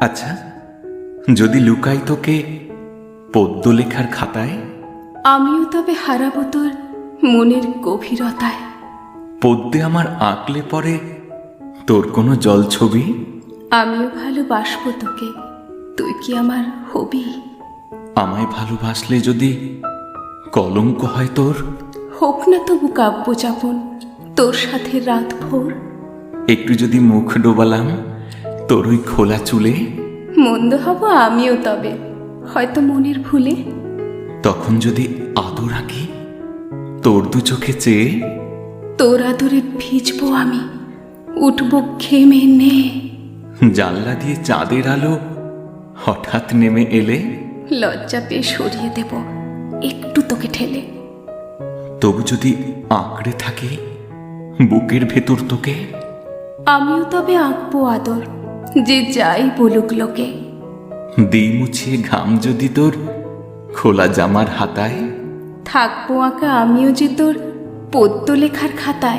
আচ্ছা যদি লুকাই তোকে পদ্য লেখার খাতায়? আমিও তবে হারাবো তোর মনের গভীরতায়। পদ্যে আমার আঁকলে পরে তোর কোনো জল ছবি? আমিও ভালোবাসবো তোকে তুই কি আমার হবি? আমায় ভালোবাসলে যদি কলঙ্ক হয় তোর? হোক না তবু কাব্য যাপন তোর সাথে রাত ভোর একটু যদি মুখ ডোবালাম? তোর ওই খোলা চুলে? মন্দ হব আমিও তবে। হয়তো মনের ভুলে। তখন যদি আদর আঁকি তোর দু চোখে চেয়ে? তোর আদরে ভিজবো আমি। উঠবো ঘেমে নে। জানলা দিয়ে চাঁদের আলো হঠাৎ নেমে এলে? লজ্জা পেয়ে সরিয়ে দেব একটু তোকে ঠেলে। তবু যদি আঁকড়ে থাকে বুকের ভেতর তোকে? আমিও তবে আঁকবো আদর। যে যাই বলুক লোকে। দিই মুছে ঘাম যদি তোর খোলা জামার হাতায়। থাকব আঁকা আমিও যে তোর পদ্য লেখার খাতায়।